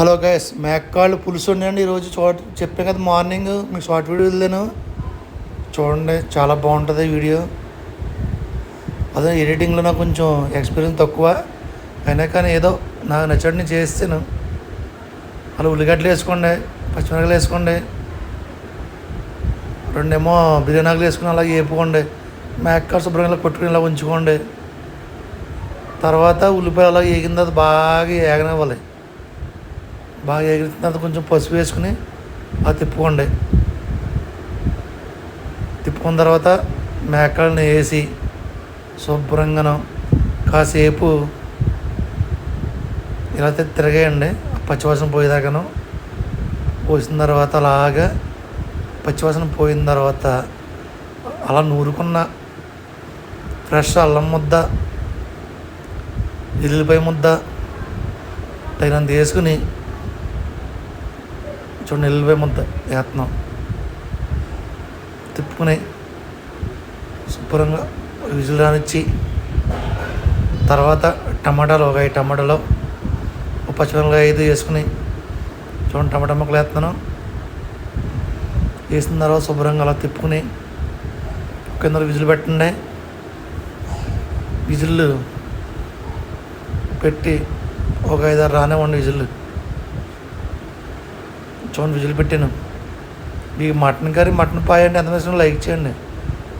Hello guys మేకాళ్ళు పులుసు ఉండండి ఈరోజు. చోట చెప్పాను కదా మార్నింగ్ మీకు షార్ట్ వీడియో వెళ్ళాను చూడండి చాలా బాగుంటుంది వీడియో. అదే ఎడిటింగ్లో నాకు కొంచెం ఎక్స్పీరియన్స్ తక్కువ. అయినా కానీ ఏదో నాకు నచ్చడిని చేస్తాను. అలా ఉల్లిగడ్డలు వేసుకోండి పచ్చిమిరపకాయలు వేసుకోండి. రెండేమో బిర్యానీ ఆకులు వేసుకుని అలా వేపుకోండి. మేకాలు శుభ్రంగా కొట్టుకుని ఇలా ఉంచుకోండి. తర్వాత ఉల్లిపాయలు అలా వేగిన తర్వాత బాగా ఏగనివ్వాలి బాగా ఎగిరిన తర్వాత కొంచెం పసుపు వేసుకుని అది తిప్పుకోండి. తిప్పుకున్న తర్వాత మేకలను వేసి శుభ్రంగాను కాసేపు ఇలా తిరగేయండి. పచ్చివాసన పోయేదాకాను. పోసిన తర్వాత అలాగా పచ్చివాసన పోయిన తర్వాత అలా నూరుకున్న ఫ్రెష్ అల్లం ముద్ద ఎల్లిపాయ ముద్ద తగినంత వేసుకుని చూడండి నిల్వే ముద్ద వేస్తున్నాం. తిప్పుకుని శుభ్రంగా విజిల్ రానిచ్చి తర్వాత టమాటాలు ఒక ఐదు టమాటాలు ఒక పచ్చిమిరపకాయ ఐదు వేసుకుని చూడండి టమాటా ముక్కలు వేస్తున్నాను. వేసిన తర్వాత శుభ్రంగా అలా తిప్పుకుని కింద విజులు పెట్టండి. విజులు పెట్టి ఒక ఐదారు రానివ్వండి విజులు చూడండి విజిల్ పెట్టాను. మీకు మటన్ కర్రీ మటన్ పాయ అంటే ఎంత ఇష్టం లైక్ చేయండి.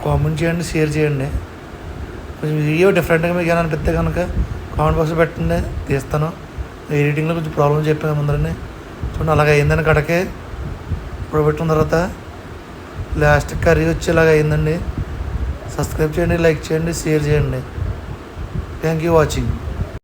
కామెంట్ చేయండి షేర్ చేయండి. కొంచెం వీడియో డిఫరెంట్గా మీకు ఏమైనా అనిపిస్తే కనుక కామెంట్ బాక్స్లో పెట్టండి తీస్తాను. ఎడిటింగ్లో కొంచెం ప్రాబ్లమ్ చెప్పాను ముందరని. చూడండి అలాగ అయిందని కడకే. ఇప్పుడు పెట్టిన తర్వాత లాస్ట్ కర్రీ వచ్చి ఇలాగ అయిందండి. సబ్స్క్రైబ్ చేయండి లైక్ చేయండి షేర్ చేయండి. Thank you watching